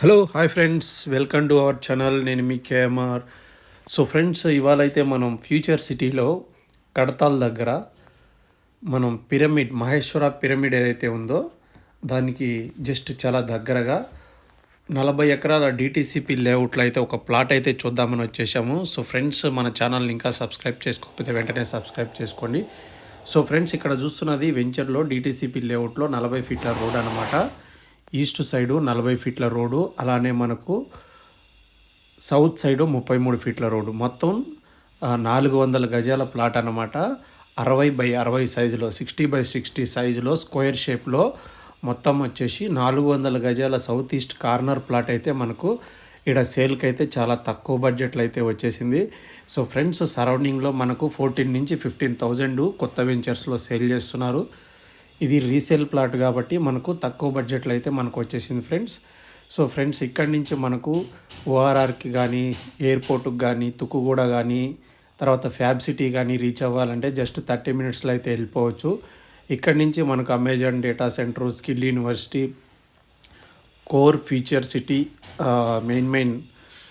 Hello hi friends welcome to our channel నేను మీ KMR so friends ఇవాళ అయితే మనం ఫ్యూచర్ సిటీలో కడతాల్ దగ్గర మనం పిరమిడ్ మహేశ్వర పిరమిడ్ ఏదైతే ఉందో దానికి జస్ట్ చాలా దగ్గరగా నలభై ఎకరాల డిటీసీపీ లేఅవుట్లో అయితే ఒక ప్లాట్ అయితే చూద్దామని వచ్చేసాము. సో ఫ్రెండ్స్ మన ఛానల్ని ఇంకా సబ్స్క్రైబ్ చేసుకోకపోతే వెంటనే సబ్స్క్రైబ్ చేసుకోండి. సో ఫ్రెండ్స్ ఇక్కడ చూస్తున్నది వెంచర్లో డిటీసీపీ లేఅవుట్లో నలభై ఫీట్ల రోడ్ అనమాట ఈస్ట్ సైడు నలభై ఫీట్ల రోడ్డు అలానే మనకు సౌత్ సైడు ముప్పై మూడు ఫీట్ల రోడ్డు. మొత్తం నాలుగు వందల గజాల ప్లాట్ అనమాట అరవై బై అరవై సైజులో సిక్స్టీ బై సిక్స్టీ సైజులో స్క్వేర్ షేప్లో మొత్తం వచ్చేసి నాలుగు వందల గజాల సౌత్ ఈస్ట్ కార్నర్ ప్లాట్ అయితే మనకు ఇక్కడ సేల్కి అయితే చాలా తక్కువ బడ్జెట్లో అయితే వచ్చేసింది. సో ఫ్రెండ్స్ సరౌండింగ్లో మనకు ఫోర్టీన్ నుంచి ఫిఫ్టీన్ థౌజండ్ కొత్త వెంచర్స్లో సేల్ చేస్తున్నారు. ఇది రీసేల్ ప్లాట్ కాబట్టి మనకు తక్కువ బడ్జెట్లో అయితే మనకు వచ్చేసింది ఫ్రెండ్స్ సో ఫ్రెండ్స్ ఇక్కడి నుంచి మనకు ఓఆర్ఆర్కి కానీ ఎయిర్పోర్ట్కి కానీ తుక్కుగూడ కానీ తర్వాత ఫ్యాబ్ సిటీ కానీ రీచ్ అవ్వాలంటే జస్ట్ థర్టీ మినిట్స్లో అయితే వెళ్ళిపోవచ్చు. ఇక్కడి నుంచి మనకు Amazon data center skill university core feature city main main